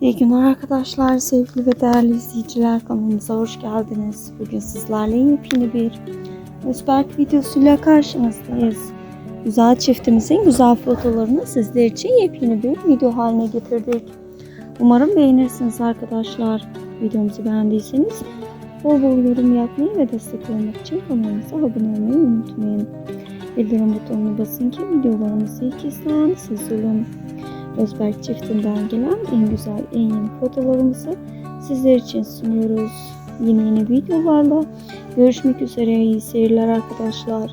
İyi günler arkadaşlar, sevgili ve değerli izleyiciler kanalımıza hoş geldiniz. Bugün sizlerle yepyeni bir Özberk videosuyla karşınızdayız. Güzel çiftimizin güzel fotolarını sizler için yepyeni bir video haline getirdik. Umarım beğenirsiniz arkadaşlar. Videomuzu beğendiyseniz bol bol yorum yapmayı ve destek olmak için kanalımıza abone olmayı unutmayın. Bildirim butonuna basın ki videolarımızı ilk izleyen siz olun. Özberk çiftinden gelen en güzel, en yeni fotolarımızı sizler için sunuyoruz. Yeni yeni videolarla görüşmek üzere. İyi seyirler arkadaşlar.